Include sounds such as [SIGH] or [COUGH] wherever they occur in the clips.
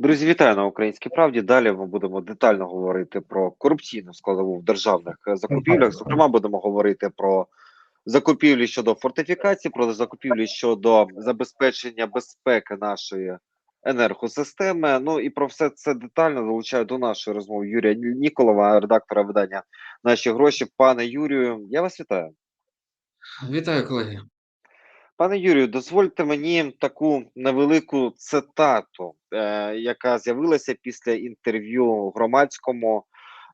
Друзі, вітаю на українській правді. Далі ми будемо детально говорити про корупційну складову в державних е, закупівлях. Зокрема, будемо говорити про закупівлі щодо фортифікації, про закупівлі щодо забезпечення безпеки нашої енергосистеми. Ну і про все це детально залучаю до нашої розмови Юрія Ніколова, редактора видання Наші гроші. Пане Юрію, я вас вітаю. Вітаю, колеги. Пане Юрію, дозвольте мені таку невелику цитату, е, яка з'явилася після інтерв'ю громадському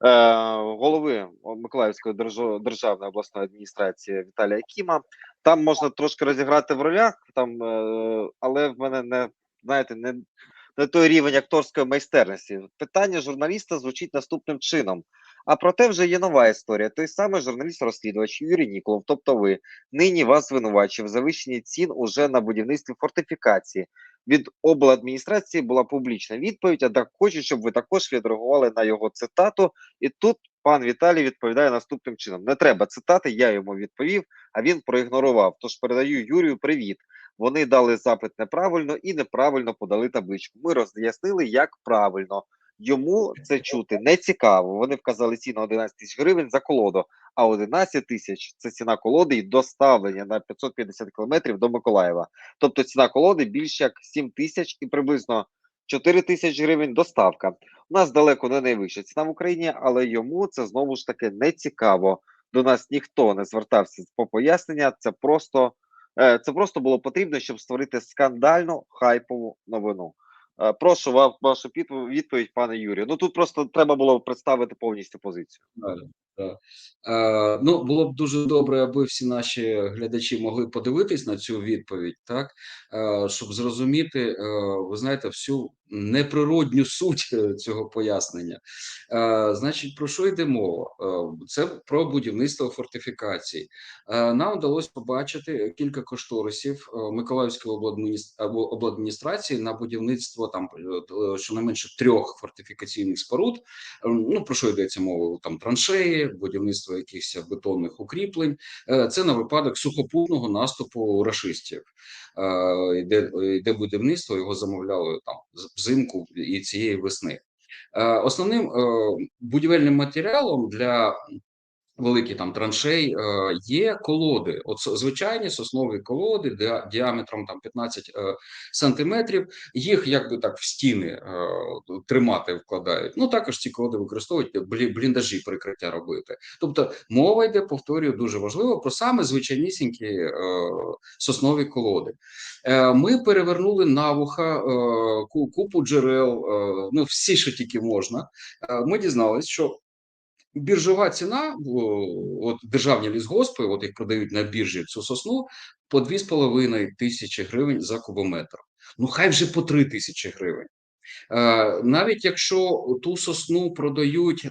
е, голови Миколаївської державної обласної адміністрації Віталія Кіма. Там можна трошки розіграти в ролях, там, е, але в мене не знаєте, не, не той рівень акторської майстерності. Питання журналіста звучить наступним чином. А проте вже є нова історія. Той самий журналіст-розслідувач Юрій Ніколов, тобто ви, нині вас звинувачив завищенні цін уже на будівництві фортифікації. Від обладміністрації була публічна відповідь, а так хочу, щоб ви також відреагували на його цитату. І тут пан Віталій відповідає наступним чином: не треба цитати, я йому відповів, а він проігнорував. Тож передаю Юрію привіт. Вони дали запит неправильно і неправильно подали табличку. Ми роз'яснили, як правильно. Йому це чути не цікаво. Вони вказали ціну 11 тисяч гривень за колоду, а 11 тисяч це ціна колоди і доставлення на 550 кілометрів до Миколаєва. Тобто ціна колоди більше як 7 тисяч і приблизно 4 тисячі гривень доставка. У нас далеко не найвища ціна в Україні, але йому це знову ж таки не цікаво. До нас ніхто не звертався по пояснення. Це просто е, це просто було потрібно, щоб створити скандальну хайпову новину. Е, Прошу вашу відповідь, пане Юрію. Ну тут просто треба було представити повністю позицію. Е, ну, було б дуже добре, аби всі наші глядачі могли подивитись на цю відповідь, так е, щоб зрозуміти, ви знаєте, всю неприродню [LAUGHS] суть е, цього пояснення. Е, значить, про що йде мова? Е, це про будівництво фортифікацій. Е, нам вдалося побачити кілька кошторисів е, Миколаївської обладміністрації на будівництво там щонайменше трьох фортифікаційних споруд. Ну про що йдеться мова? Там траншеї, будівництво якихось бетонних укріплень. Е, Це на випадок сухопутного наступу рашистів, Е, йде, йде будівництво, його замовляли там взимку і цієї весни. Е, Основним е, будівельним матеріалом для великих там траншей е, є колоди. От звичайні соснові колоди діа- діаметром там 15 е, сантиметрів. Їх якби так в стіни е, тримати вкладають. Ну також ці колоди використовують блі- бліндажі прикриття робити. Тобто мова йде, повторюю, дуже важливо про саме звичайнісінькі соснові колоди. Ми перевернули на вуха е, купу джерел, ну всі, що тільки можна. Ми дізналися, що біржова ціна, от державні лісгоспи, от їх продають на біржі цю сосну по 2,5 тисячі гривень за кубометр. Ну хай вже по 3 тисячі гривень. Е, навіть якщо ту сосну продають, е,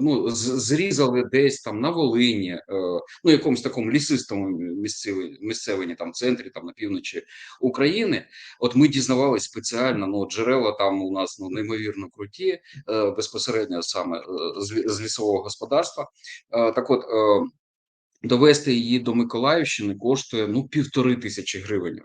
ну зрізали десь там на Волині, е, ну якомусь такому лісистому місцевині, там центрі, там на півночі України. От ми дізнавалися спеціально, ну джерела там у нас ну неймовірно круті, безпосередньо саме з, лісового господарства. Так от. Довести її до Миколаївщини коштує ну півтори тисячі гривень. Е,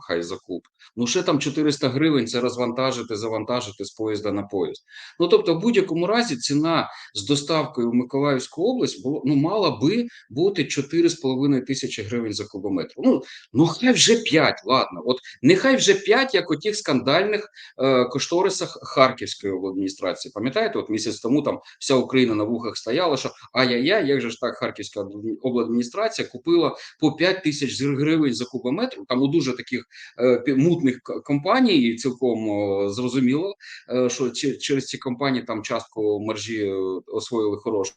хай закуп. Ну ще там 400 гривень це розвантажити, завантажити з поїзда на поїзд. Ну тобто, в будь-якому разі ціна з доставкою в Миколаївську область було ну мала би бути 4,5 тисячі гривень за кубометр. Ну ну хай вже 5, ладно. От нехай вже 5, як у тих скандальних е, кошторисах Харківської обладміністрації. Пам'ятаєте, от місяць тому там вся Україна на вухах стояла, що ай-яй-яй, як же ж так Харківська обладмі- обладміністрація купила по 5 тисяч гривень за кубометр. Там у дуже таких е, мутних компаній, цілком е, зрозуміло, е, що через ці компанії там частку маржі е, освоїли хорошу.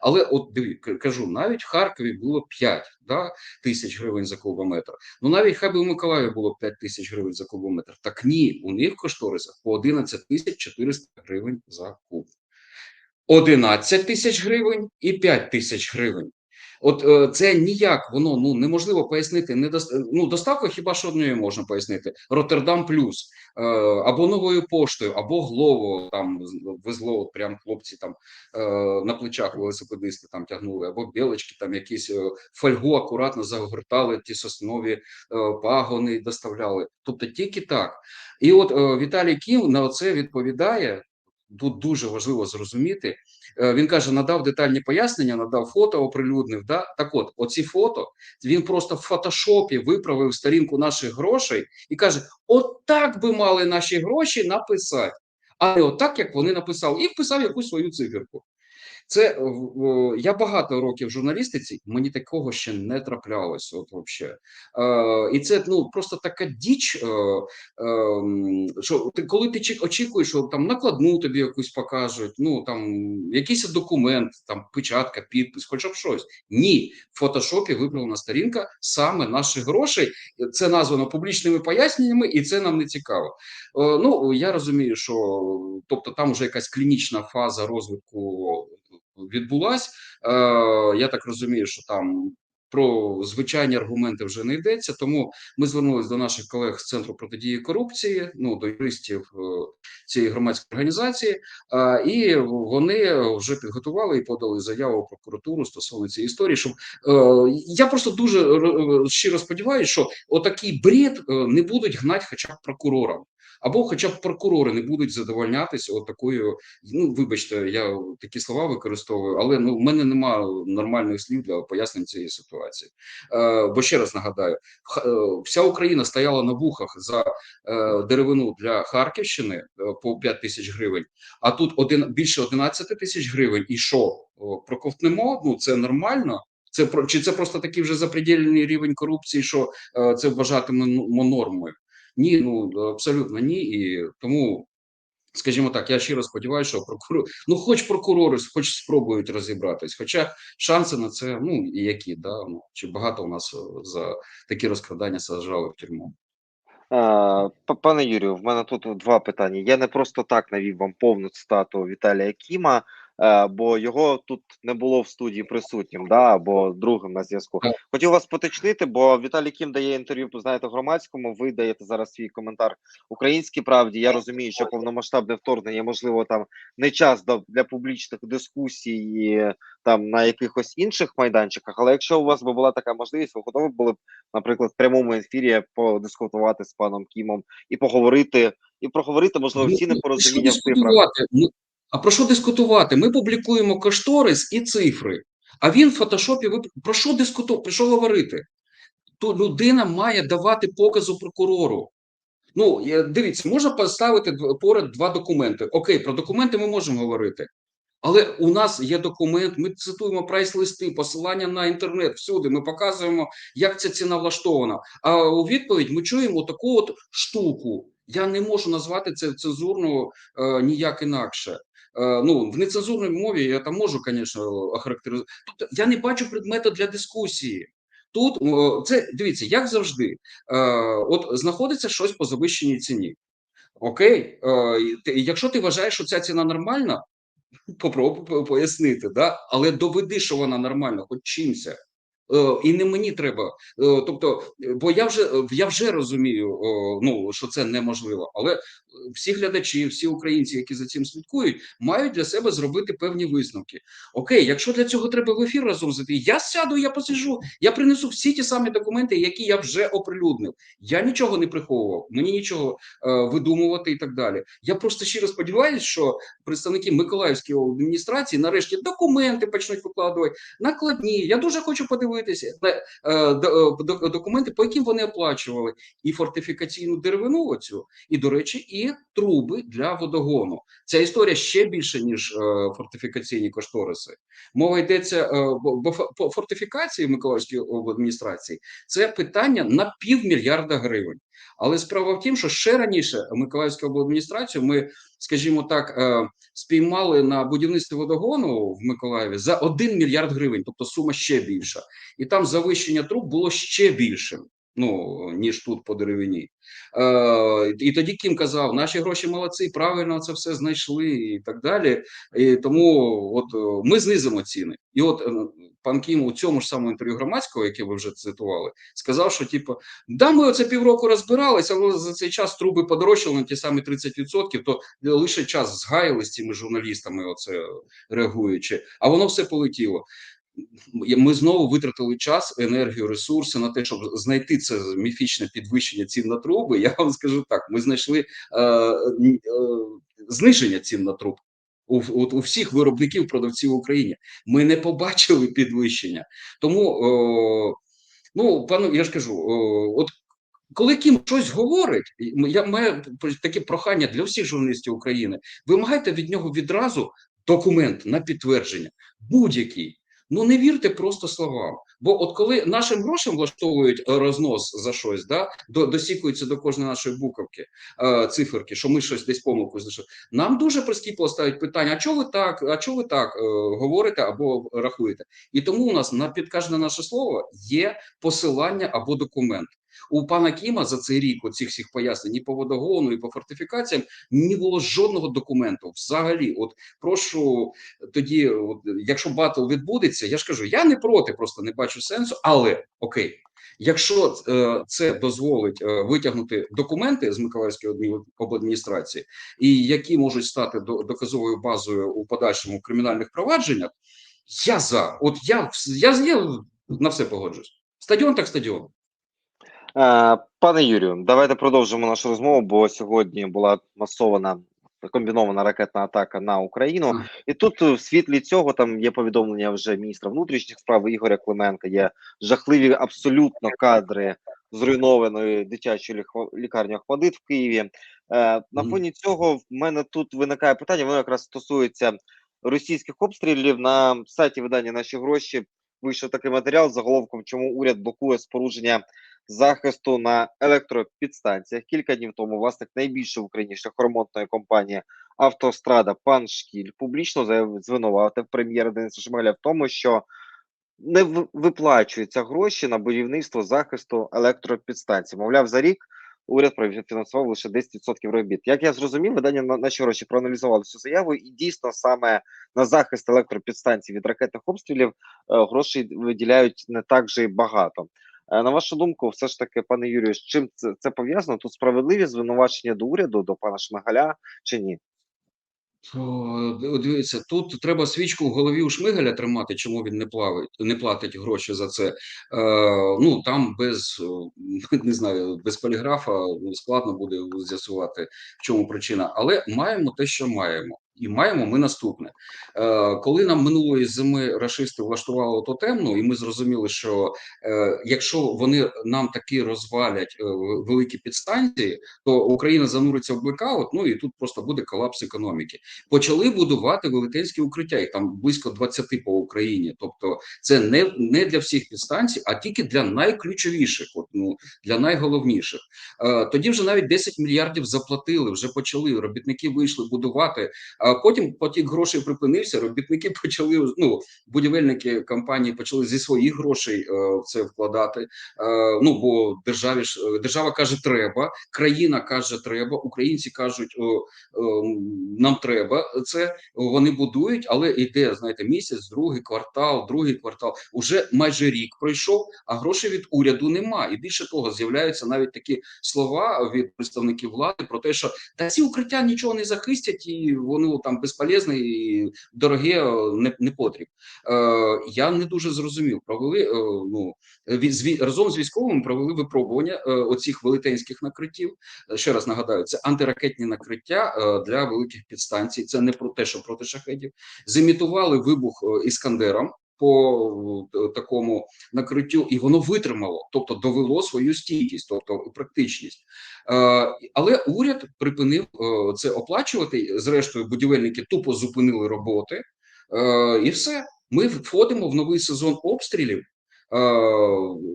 Але от диві, кажу, навіть в Харкові було 5 да, тисяч гривень за кубометр. Ну навіть хай би у Миколаєві було 5 тисяч гривень за кубометр. Так ні, у них в кошторисах по 11 тисяч 400 гривень за куб. 11 тисяч гривень і 5 тисяч гривень. От е, це ніяк воно ну неможливо пояснити. Не дос- ну, доставка хіба що однією можна пояснити: Роттердам плюс е, або новою поштою, або Глово там везло, прям хлопці там е, на плечах велосипедисти там тягнули, або білочки, там якісь фольгу акуратно загортали ті соснові пагони доставляли. Тобто тільки так. І от Віталій Кім на це відповідає. Тут дуже важливо зрозуміти. Е, Він каже: надав детальні пояснення, надав фото, оприлюднив. Да? Так, от, оці фото він просто в фотошопі виправив сторінку наших грошей і каже: от так би мали наші гроші написати, а не отак, як вони написали, і вписав якусь свою циферку. Це е, я багато років в журналістиці, мені такого ще не траплялось. От вообще. Е, і це ну просто така діч. Е, ем, що ти коли ти очікуєш, що там накладну тобі якусь покажуть, ну там якийсь документ, там печатка, підпис, хоча б щось. Ні, в фотошопі виправлена сторінка саме наших грошей. Це названо публічними поясненнями, і це нам не цікаво. Ну я розумію, що тобто там вже якась клінічна фаза розвитку відбулась. Е, Я так розумію, що там. Про звичайні аргументи вже не йдеться, тому ми звернулися до наших колег з центру протидії корупції, ну до юристів е, цієї громадської організації, е, і вони вже підготували і подали заяву в прокуратуру стосовно цієї історії. Щоб я просто дуже щиро сподіваюся, що отакий бред не будуть гнати, хоча б прокурорам. Або, хоча б прокурори не будуть задовольнятися от такою. Ну, вибачте, я такі слова використовую, але ну в мене немає нормальних слів для пояснень цієї ситуації. Е, бо ще раз нагадаю, е, вся Україна стояла на вухах за е, деревину для Харківщини е, по 5 тисяч гривень. А тут один більше 11 тисяч гривень. І що проковтнемо? Ну це нормально. Це чи це просто такий вже запредельний рівень корупції, що е, це вважатимемо нормою? Ні, ну абсолютно ні. І тому, скажімо так, я щиро сподіваюся, що прокурор, ну хоч прокурори, хоч спробують розібратись. Хоча шанси на це, ну і які, да, ну чи багато у нас е, за такі розкрадання саджали в тюрму. Пане Юрію, в мене тут два питання. Я не просто так навів вам повну цитату Віталія Кіма, бо його тут не було в студії присутнім, да, або другим на зв'язку. Хотів вас поточнити, бо Віталій Кім дає інтерв'ю, знаєте, громадському. Ви даєте зараз свій коментар українській правді. Я розумію, що повномасштабне вторгнення, можливо, там не час до- для публічних дискусій е, там на якихось інших майданчиках. Але якщо у вас би була така можливість, ви готові були б наприклад, в прямому ефірі подискутувати з паном Кімом і поговорити, і проговорити, можливо, всі Ну, непорозуміння в цифрах. А про що дискутувати? Ми публікуємо кошторис і цифри. А він в фотошопі ви про що дискутувати? Про що говорити? То людина має давати показу прокурору. Ну, дивіться, можна поставити поряд два документи. Окей, про документи ми можемо говорити. Але у нас є документ, ми цитуємо прайс-листи, посилання на інтернет всюди. Ми показуємо, як ця ціна влаштована. А у відповідь ми чуємо таку от штуку. Я не можу назвати це цензурно е, ніяк інакше. Е, ну, в нецензурній мові я там можу, звісно, охарактеризувати. Тобто я не бачу предмету для дискусії. Тут це дивіться, як завжди, е, от знаходиться щось по завищеній ціні. Окей, е, якщо ти вважаєш, що ця ціна нормальна, попробуй пояснити, да? але доведи, що вона нормальна, хоч чимся. Е, І не мені треба. Е, Тобто, е, бо я вже я вже розумію, ну що це неможливо. Але всі глядачі, всі українці, які за цим слідкують, мають для себе зробити певні висновки. Окей, якщо для цього треба в ефір разом зайти, я сяду, я посиджу, я принесу всі ті самі документи, які я вже оприлюднив. Я нічого не приховував, мені нічого видумувати і так далі. Я просто щиро сподіваюся, що представники Миколаївської адміністрації нарешті документи почнуть викладувати, накладні. Я дуже хочу подивитися на е, е, до- документи, по яким вони оплачували і фортифікаційну деревину оцю, і, до речі, і труби для водогону. Ця історія ще більше, ніж е, фортифікаційні кошториси. Мова йдеться, е, бо по фортифікації Миколаївської адміністрації це питання на півмільярда гривень. Але справа в тім, що ще раніше Миколаївську обладміністрацію ми, скажімо так, е, спіймали на будівництві водогону в Миколаєві за 1 мільярд гривень, тобто сума ще більша, і там завищення труб було ще більшим. Ну ніж тут по деревині, е, і тоді Кім казав: наші гроші молодці, правильно це все знайшли, і так далі. І тому, от е, ми знизимо ціни, і от е, пан Кім у цьому ж самому інтерв'ю громадського, яке ви вже цитували, сказав, що типу, да, ми оце півроку розбиралися, але за цей час труби подорожчали на ті самі 30%, то лише час згаяли з цими журналістами, оце реагуючи, а воно все полетіло. Ми знову витратили час, енергію, ресурси на те, щоб знайти це міфічне підвищення цін на труби. Я вам скажу так: ми знайшли е, е, зниження цін на труб у, у, у всіх виробників продавців в Україні. Ми не побачили підвищення. Тому, о, ну пану, я ж кажу, о, от коли Кім щось говорить, я маю таке прохання для всіх журналістів України: вимагайте від нього відразу документ на підтвердження, будь-який. Ну не вірте просто словам. Бо от коли нашим грошам влаштовують рознос за щось, да до досікуються до кожної нашої буковки е, циферки, що ми щось десь помилку знайшли, Нам дуже прискіпло ставить питання: а чого ви так, а чого ви так е, говорите або рахуєте? І тому у нас на під кожне наше слово є посилання або документ. У пана Кіма за цей рік оцих всіх пояснень і по водогону, і по фортифікаціям не було жодного документу. Взагалі, от прошу тоді, от, якщо батл відбудеться, я ж кажу, я не проти, просто не бачу сенсу, але окей. Якщо е, це дозволить е, витягнути документи з Миколаївської обладміністрації, і які можуть стати до, доказовою базою у подальшому кримінальних провадженнях, я за от я я, я на все погоджуюсь. Стадіон так стадіон. Е, пане Юрію, давайте продовжимо нашу розмову, бо сьогодні була масована комбінована ракетна атака на Україну, і тут в світлі цього там є повідомлення вже міністра внутрішніх справ Ігоря Клименка. Є жахливі абсолютно кадри зруйнованої дитячої лікарні Охмадит в Києві. Е, на фоні цього в мене тут виникає питання. Воно якраз стосується російських обстрілів на сайті видання наші гроші. Вийшов такий матеріал з заголовком, чому уряд блокує спорудження захисту на електропідстанціях. Кілька днів тому власник найбільшої в Україні шляхоремонтної компанії Автострада пан Шкіль публічно звинуватив прем'єра Дениса Шмеля в тому, що не виплачуються гроші на будівництво захисту електропідстанцій. Мовляв, за рік уряд профінансував лише 10% робіт. Як я зрозумів, видання на наші гроші проаналізували цю заяву, і дійсно саме на захист електропідстанцій від ракетних обстрілів е, грошей виділяють не так же багато. Е, на вашу думку, все ж таки, пане Юрію, з чим це, це пов'язано? Тут справедливі звинувачення до уряду, до пана Шмигаля чи ні? Дивіться, тут треба свічку в голові у Шмигаля тримати, чому він не плавить, не платить гроші за це. Е, Ну там без [LAUGHS] не знаю, без поліграфа складно буде з'ясувати, в чому причина, але маємо те, що маємо. І маємо ми наступне, Е, коли нам минулої зими рашисти влаштували тотемну, і ми зрозуміли, що е, якщо вони нам таки розвалять е, великі підстанції, то Україна зануриться в блекаут, ну і тут просто буде колапс економіки. Почали будувати велетенські укриття, їх там близько 20 по Україні. Тобто, це не не для всіх підстанцій, а тільки для найключовіших, от, ну для найголовніших. Е, тоді вже навіть 10 мільярдів заплатили, вже почали робітники вийшли будувати. А потім потік грошей припинився. Робітники [LAUGHS] почали ну будівельники компанії почали зі своїх грошей е, в це вкладати. Е, ну бо державі ж е, держава каже, треба, країна каже, треба. Українці кажуть, нам треба це. Вони будують, але йде знаєте, місяць, другий квартал, другий квартал. Уже майже рік пройшов, а грошей від уряду нема. І більше того, з'являються навіть такі слова від представників влади про те, що та ці укриття нічого не захистять, і вони там безполезне і дороге не не потріб. Е, Я не дуже зрозумів. Провели е, ну з, разом з військовими провели випробування е, оцих велетенських накриттів. Ще раз нагадаю, це антиракетні накриття е, для великих підстанцій. Це не про те, що проти шахедів. Зімітували вибух е, іскандером по е, такому накриттю, і воно витримало, тобто довело свою стійкість, тобто практичність. Е, але уряд припинив е, це оплачувати. Зрештою, будівельники тупо зупинили роботи, і все. Ми входимо в новий сезон обстрілів.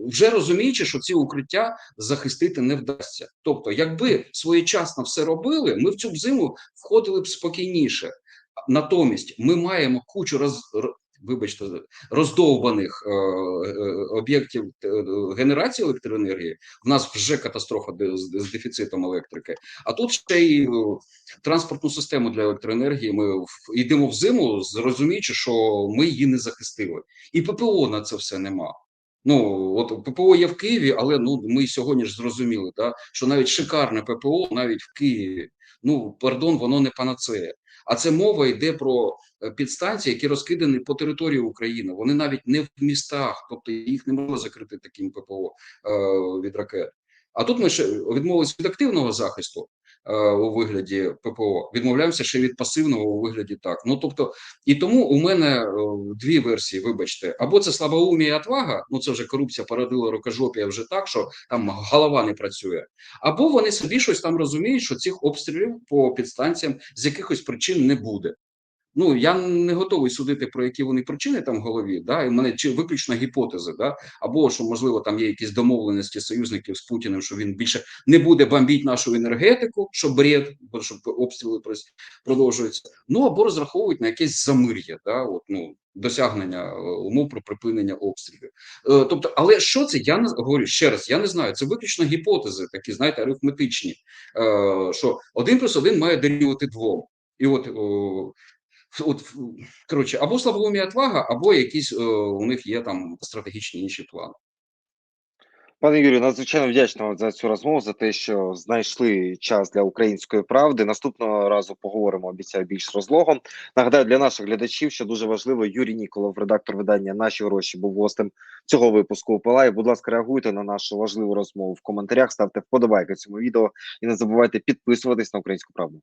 Вже розуміючи, що ці укриття захистити не вдасться. Тобто, якби своєчасно все робили, ми в цю зиму входили б спокійніше. Натомість ми маємо кучу роз вибачте, роздовбаних е, е, об'єктів е, генерації електроенергії, в нас вже катастрофа з, дефіцитом електрики. А тут ще й транспортну систему для електроенергії. Ми йдемо в зиму, зрозуміючи, що ми її не захистили, і ППО на це все нема. Ну от ППО є в Києві, але ну ми сьогодні ж зрозуміли, да, що навіть шикарне ППО, навіть в Києві, ну пардон, воно не панацея. А це мова йде про е, підстанції, які розкидані по території України. Вони навіть не в містах, тобто їх не можна закрити таким ППО е, від ракет. А тут ми ще відмовилися від активного захисту е, у вигляді ППО, відмовляємося ще від пасивного у вигляді так. Ну тобто, і тому у мене дві версії. Вибачте, або це слабоумія і отвага, ну це вже корупція породила рукожопія вже так, що там голова не працює. Або вони собі щось там розуміють, що цих обстрілів по підстанціям з якихось причин не буде. Ну я не готовий судити про які вони причини там в голові. Да, і в мене чи виключно гіпотези, да, або що можливо там є якісь домовленості союзників з Путіним, що він більше не буде бомбити нашу енергетику, що бред, бо щоб обстріли продовжуються. Ну або розраховують на якесь замир'я, да, от ну досягнення е, умов про припинення обстрілів. Е, Тобто, але що це? Я не говорю ще раз. Я не знаю. Це виключно гіпотези, такі знаєте, арифметичні. Е, Що один плюс один має дорівнювати двом. І от, от коротше, або слабоумія отвага, або якісь е, у них є там стратегічні інші плани. Пане Юрію, надзвичайно вдячна за цю розмову, за те, що знайшли час для української правди. Наступного разу поговоримо, обіцяю, більш розлогом. Нагадаю, для наших глядачів, що дуже важливо, Юрій Ніколов, редактор видання Наші гроші, був гостем цього випуску Палає. Будь ласка, реагуйте на нашу важливу розмову в коментарях, ставте вподобайки цьому відео і не забувайте підписуватись на українську правду.